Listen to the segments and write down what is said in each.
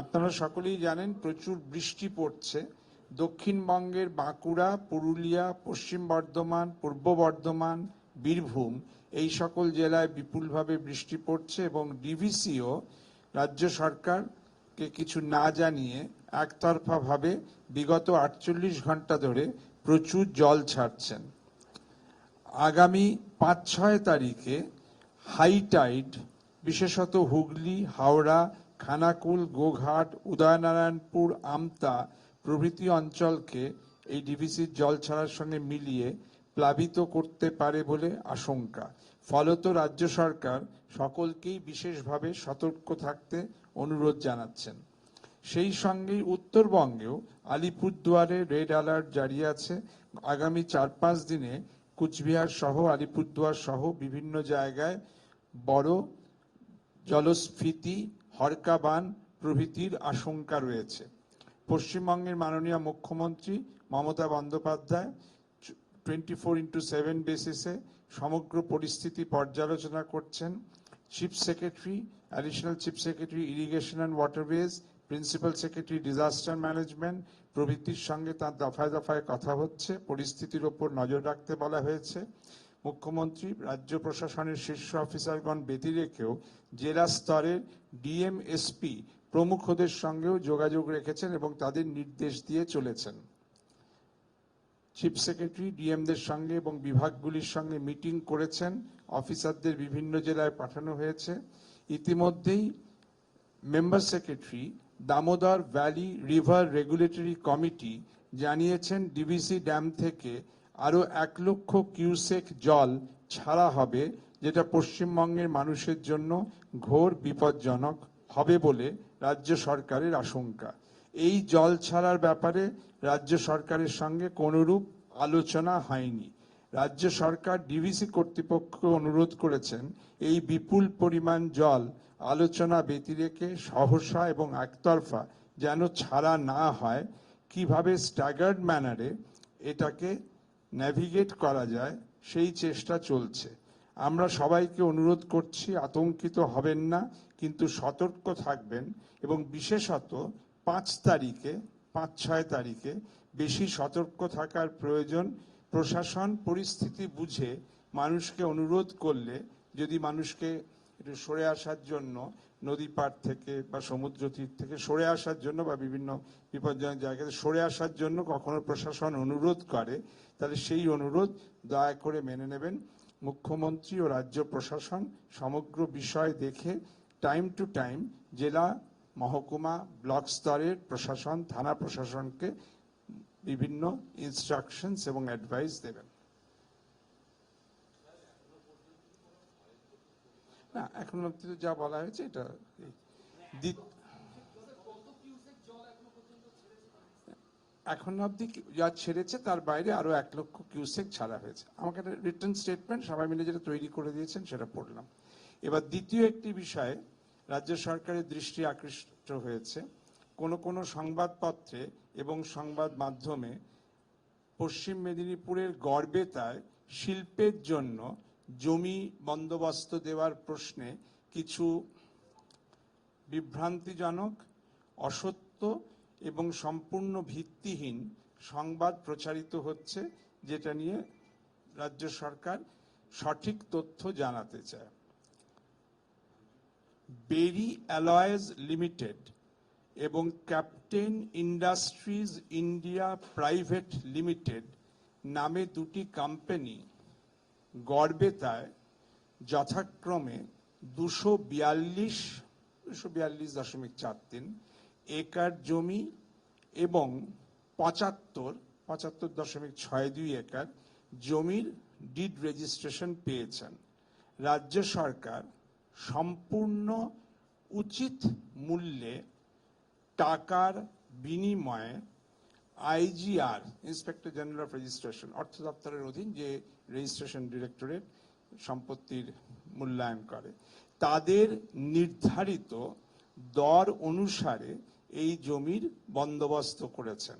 আপনারা সকলেই জানেন প্রচুর বৃষ্টি পড়ছে। দক্ষিণবঙ্গের বাঁকুড়া, পুরুলিয়া, পশ্চিম বর্ধমান, পূর্ব বর্ধমান, বীরভূম এই সকল জেলায় বিপুলভাবে বৃষ্টি পড়ছে এবং ডিভিসিও রাজ্য সরকারকে কিছু না জানিয়ে একতরফাভাবে বিগত আটচল্লিশ ঘণ্টা ধরে প্রচুর জল ছাড়ছেন। আগামী পাঁচ ছয় তারিখে হাই টাইড বিশেষত হুগলি, হাওড়া খানাকুল, গোঘাট, উদয়নারায়ণপুর, আমতা প্রভৃতি অঞ্চলকে এই ডিভিসির জল ছাড়ার সঙ্গে মিলিয়ে প্লাবিত করতে পারে বলে আশঙ্কা। ফলত রাজ্য সরকার সকলকেই বিশেষভাবে সতর্ক থাকতে অনুরোধ জানাচ্ছেন। সেই সঙ্গেই উত্তরবঙ্গেও আলিপুরদুয়ারে রেড অ্যালার্ট জারি আছে। আগামী চার পাঁচ দিনে কুচবিহার সহ, আলিপুরদুয়ার সহ বিভিন্ন জায়গায় বড় জলস্ফীতি হরকাবান প্রভৃতির আশঙ্কা রয়েছে। পশ্চিমবঙ্গের মাননীয় মুখ্যমন্ত্রী Mamata Bandyopadhyay twenty four into seven বেসিসে সমগ্র পরিস্থিতি পর্যালোচনা করছেন। Chief secretary additional chief secretary irrigation and waterways principal secretary disaster management প্রভৃতির সঙ্গে তার দফায় দফায় কথা হচ্ছে। পরিস্থিতির ওপর নজর রাখতে বলা হয়েছে। মুখ্যমন্ত্রী, রাজ্য প্রশাসনের শীর্ষ অফিসারগণ ব্যতি রেখেও জেলা স্তরের ডিএমএসপি প্রমুখদের সঙ্গেও যোগাযোগ রেখেছেন এবং তাদের নির্দেশ দিয়ে চলেছেন। চিফ সেক্রেটারি ডিএমদের সঙ্গে এবং বিভাগগুলির সঙ্গে মিটিং করেছেন। অফিসারদের বিভিন্ন জেলায় পাঠানো হয়েছে। ইতিমধ্যেই member secretary Damodar valley river regulatory committee জানিয়েছেন ডিভিসি ড্যাম থেকে আরও এক লক্ষ কিউসেক জল ছাড়া হবে, যেটা পশ্চিমবঙ্গের মানুষের জন্য ঘোর বিপজ্জনক হবে বলে রাজ্য সরকারের আশঙ্কা। এই জল ছাড়ার ব্যাপারে রাজ্য সরকারের সঙ্গে কোনোরূপ আলোচনা হয়নি। রাজ্য সরকার ডিভিসি কর্তৃপক্ষ অনুরোধ করেছেন, এই বিপুল পরিমাণ জল আলোচনা ব্যতি রেখে সহসা এবং একতরফা যেন ছাড়া না হয়। কীভাবে স্ট্যাগার্ড ম্যানারে এটাকে ন্যাভিগেট করা যায়, সেই চেষ্টা চলছে। আমরা সবাইকে অনুরোধ করছি, আতঙ্কিত হবেন না, কিন্তু সতর্ক থাকবেন এবং বিশেষত পাঁচ তারিখে, পাঁচ, ছয় তারিখে বেশি সতর্ক থাকার প্রয়োজন। প্রশাসন পরিস্থিতি বুঝে মানুষকে অনুরোধ করলে, যদি মানুষকে একটু সরে আসার জন্য নদী পাড় থেকে বা সমুদ্র তীর থেকে সরে আসার জন্য বা বিভিন্ন বিপজ্জনক জায়গাতে সরে আসার জন্য কখনো প্রশাসন অনুরোধ করে তাহলে সেই অনুরোধ দয়া করে মেনে নেবেন। মুখ্যমন্ত্রী ও রাজ্য প্রশাসন সমগ্র বিষয় দেখে টাইম টু টাইম জেলা, মহকুমা, ব্লক স্তরের প্রশাসন, থানা প্রশাসনকে বিভিন্ন ইনস্ট্রাকশনস এবং অ্যাডভাইস দেবেন। না, এখন অব্দি যা বলা হয়েছে এটা এই। দ্বি- এখন অব্দি কি- যা ছেড়েছে, তার বাইরে আরও এক লক্ষ কিউসেক ছাড়া হয়েছে। আমাকে একটা রিটার্ন স্টেটমেন্ট সবাই মিলে যেটা তৈরি করে দিয়েছেন, সেটা পড়লাম। এবার দ্বিতীয় একটি বিষয়ে রাজ্য সরকারের দৃষ্টি আকৃষ্ট হয়েছে। কোন কোন সংবাদপত্রে এবং সংবাদ মাধ্যমে পশ্চিম মেদিনীপুরের গড়বেতায় শিল্পের জন্য জমি বন্দোবস্ত দেওয়ার প্রশ্নে কিছু বিভ্রান্তিজনক, অসত্য এবং সম্পূর্ণ ভিত্তিহীন সংবাদ প্রচারিত হচ্ছে, যেটা নিয়ে রাজ্য সরকার সঠিক তথ্য জানাতে চায়। বেরি অ্যালয়েজ লিমিটেড এবং Captain Industries India Private Limited নামে দুটি কোম্পানি গড়বেতায় যথাক্রমে দুশো বিয়াল্লিশ দুশো বিয়াল্লিশ দশমিক চার তিন একর জমি এবং পঁচাত্তর পঁচাত্তর দশমিক ছয় দুই একর জমির ডিড রেজিস্ট্রেশন পেয়েছেন। রাজ্য সরকার সম্পূর্ণ উচিত মূল্যে টাকার বিনিময়ে IGR inspector general of registration অর্থ দপ্তরের অধীন যে রেজিস্ট্রেশন ডিরেক্টরেট সম্পত্তির মূল্যায়ন করে, তাদের নির্ধারিত দর অনুসারে এই জমির বন্দোবস্ত করেছেন।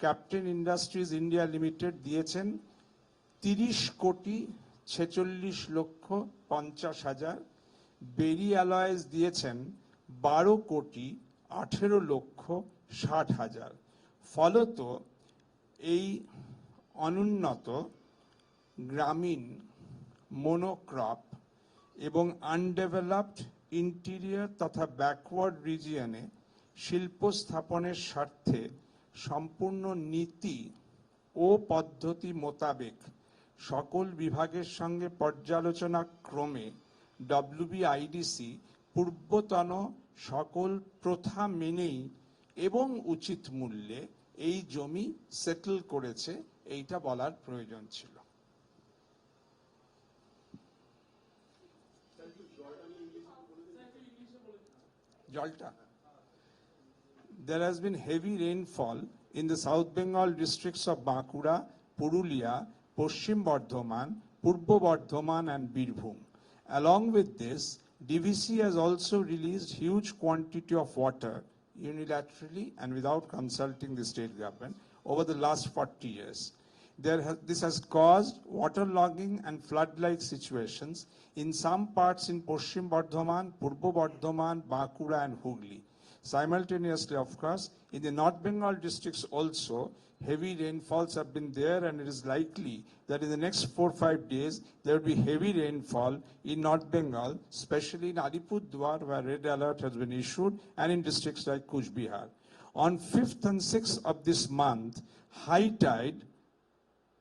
ক্যাপ্টেন ইন্ডাস্ট্রিজ ইন্ডিয়া লিমিটেড দিয়েছেন তিরিশ কোটি ছেচল্লিশ লক্ষ পঞ্চাশ হাজার। বেরি অ্যালয়েস দিয়েছেন বারো কোটি আঠেরো লক্ষ ষাট হাজার। ফলত এই অনুন্নত গ্রামীণ মোনোক্রপ এবং আনডেভেলপড ইন্টিরিয়র তথা ব্যাকওয়ার্ড রিজিয়নে শিল্প স্থাপনের স্বার্থে সম্পূর্ণ নীতি ও পদ্ধতি মোতাবেক সকল বিভাগের সঙ্গে পর্যালোচনা ক্রমে ডব্লিউবিআইডিসি পূর্বতন সকল প্রথা মেনেই এবং উচিত মূল্যে এই জমি সেটেল করেছে এইটা বলার প্রয়োজন ছিল। জলটা? There has been heavy rainfall in the South Bengal districts of Bakura, Purulia, Paschim Bardhaman, Purbo Bardhaman and Birbhum. Along with this, DVC has also released huge quantity of water unilaterally and without consulting the state government over the last 40 years. Has, this has caused waterlogging and flood-like situations in some parts in Paschim Bardhaman, Purbo Bardhaman, Bakura and Hooghly. Simultaneously, of course, in the North Bengal districts also, heavy rainfalls have been there and it is likely that in the next four or five days, there will be heavy rainfall in North Bengal, especially in Alipurduar where red alert has been issued and in districts like Kuch Bihar. On 5th and 6th of this month, high tide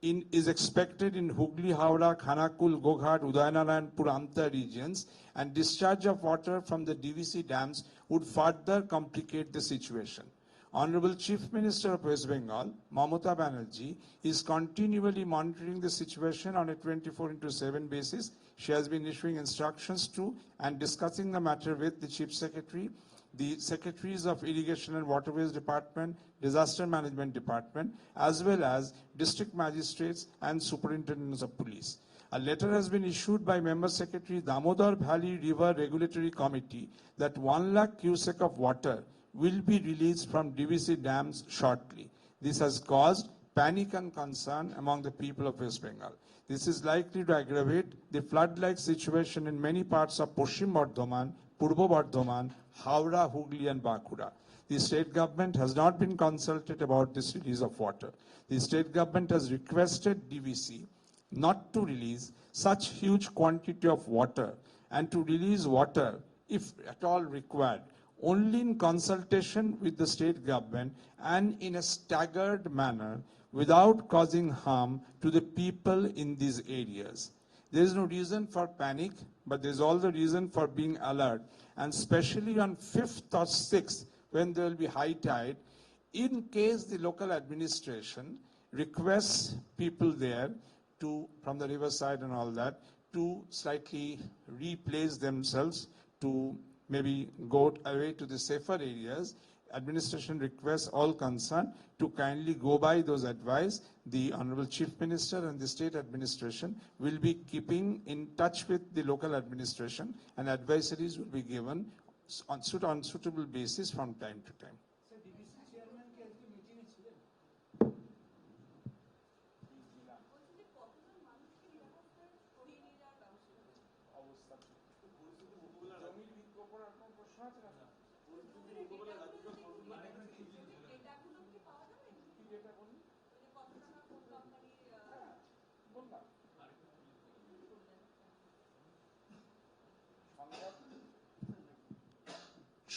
in, is expected in Hooghly, Howrah, Khanakul, Goghat, Udayanarayanpur, Anta regions, and discharge of water from the DVC dams would further complicate the situation. Honorable Chief Minister of West Bengal, Mamata Banerjee, is continually monitoring the situation on a 24 into 7 basis. She has been issuing instructions to and discussing the matter with the Chief Secretary, the Secretaries of Irrigation and Waterways Department, Disaster Management Department, as well as district magistrates and superintendents of police. A letter has been issued by Member Secretary Damodar Valley River Regulatory Committee that 1 lakh cubic of water will be released from DVC dams shortly. This has caused panic and concern among the people of West Bengal. This is likely to aggravate the flood-like situation in many parts of Paschim Bardhaman, Purbo Bardhaman, Howrah, Hooghly and Bankura. The state government has not been consulted about this release of water. The state government has requested DVC not to release such huge quantity of water and to release water, if at all required, only in consultation with the state government and in a staggered manner without causing harm to the people in these areas. There is no reason for panic, but there is all the reason for being alert, and especially on 5th or 6th, when there will be high tide, in case the local administration requests people there to, from the riverside and all that, to slightly replace themselves to maybe go away to the safer areas. Administration requests all concerned to kindly go by those advice. The Honorable Chief Minister and the state administration will be keeping in touch with the local administration and advisories will be given on, suit- on suitable basis from time to time.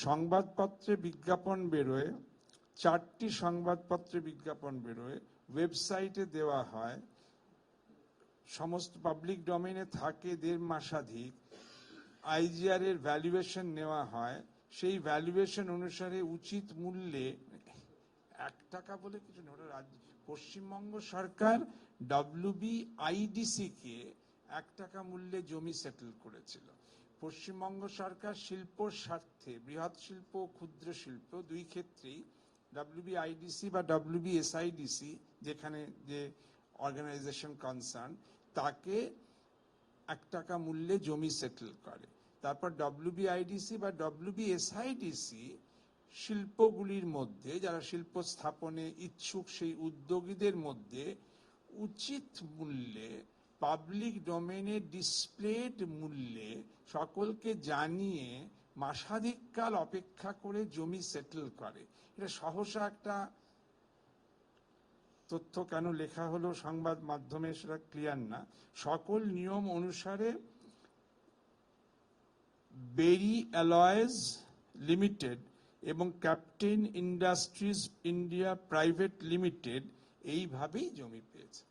সংবাদপত্রে বিজ্ঞাপন বেরোয়, চারটি সংবাদপত্রে বিজ্ঞাপন বেরোয় ওয়েবসাইটে দেওয়া হয়, সমস্ত পাবলিক ডোমেইনে থাকে দেড় মাসাধিক আইজিআর এর ভ্যালুয়েশন নেওয়া হয় সেই ভ্যালুয়েশন অনুসারে উচিত মূল্যে এক টাকা বলে কিছু নেই পশ্চিমবঙ্গ সরকার ডব্লিউবি আইডিসি কে এক টাকা মূল্যে জমি সেটেল করেছিল। পশ্চিমবঙ্গ সরকার শিল্পর স্বার্থে, বৃহৎ শিল্প ক্ষুদ্র শিল্প দুই ক্ষেত্রেই ডব্লিউবি আইডিসি বা ডব্লিউবি এসআইডিসি যেখানে যে অর্গানাইজেশন কনসার্ন তাকে এক টাকা মূল্যে জমি সেটেল করে। তারপর ডব্লিউবিআইডিসি বা ডব্লিউবিএসআইডিসি শিল্পগুলির মধ্যে, যারা শিল্প স্থাপনে ইচ্ছুক সেই উদ্যোগীদের মধ্যে উচিত মূল্যে পাবলিক ডোমেনে ডিসপ্লেড মূল্যে সকলকে জানিয়ে মাসাধিককাল অপেক্ষা করে জমি সেটেল করে। এটা সহসা একটা তথ্য কেন লেখা হলো, সংবাদ মাধ্যমে সেটা ক্লিয়ার না। সকল নিয়ম অনুসারে বেরি অ্যালয়েজ লিমিটেড এবং Captain Industries India Private Limited এইভাবেই জমি পেয়েছে।